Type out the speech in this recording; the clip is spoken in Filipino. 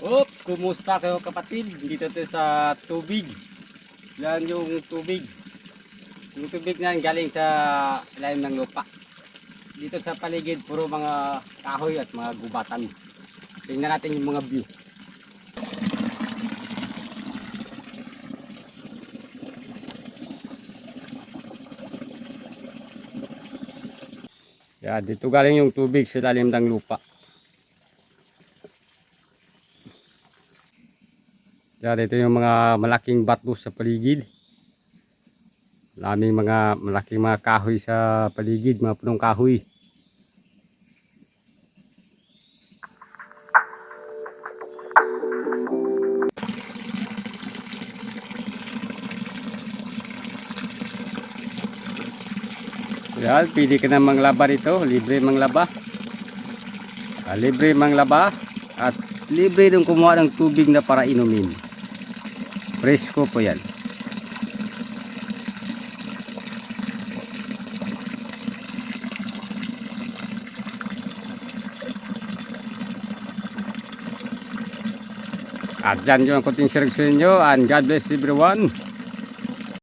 Op, kumusta kayo kapatid? Dito tayo sa tubig. Yan yung tubig. Yung tubig na galing sa ilalim ng lupa. Dito sa paligid, puro mga kahoy at mga gubatan. Tingnan natin yung mga view. Yan, dito galing yung tubig sa ilalim ng lupa. Yan, ito yung mga malaking bato sa paligid. Maraming mga malaking mga kahoy sa paligid, mga punong kahoy. Yan, pili ka na manglaba dito, libre manglaba. Ah, libre manglaba at libre din kumuha ng tubig na para inumin. Presko po yan. At dyan yung kunting seleksyon nyo and God bless everyone.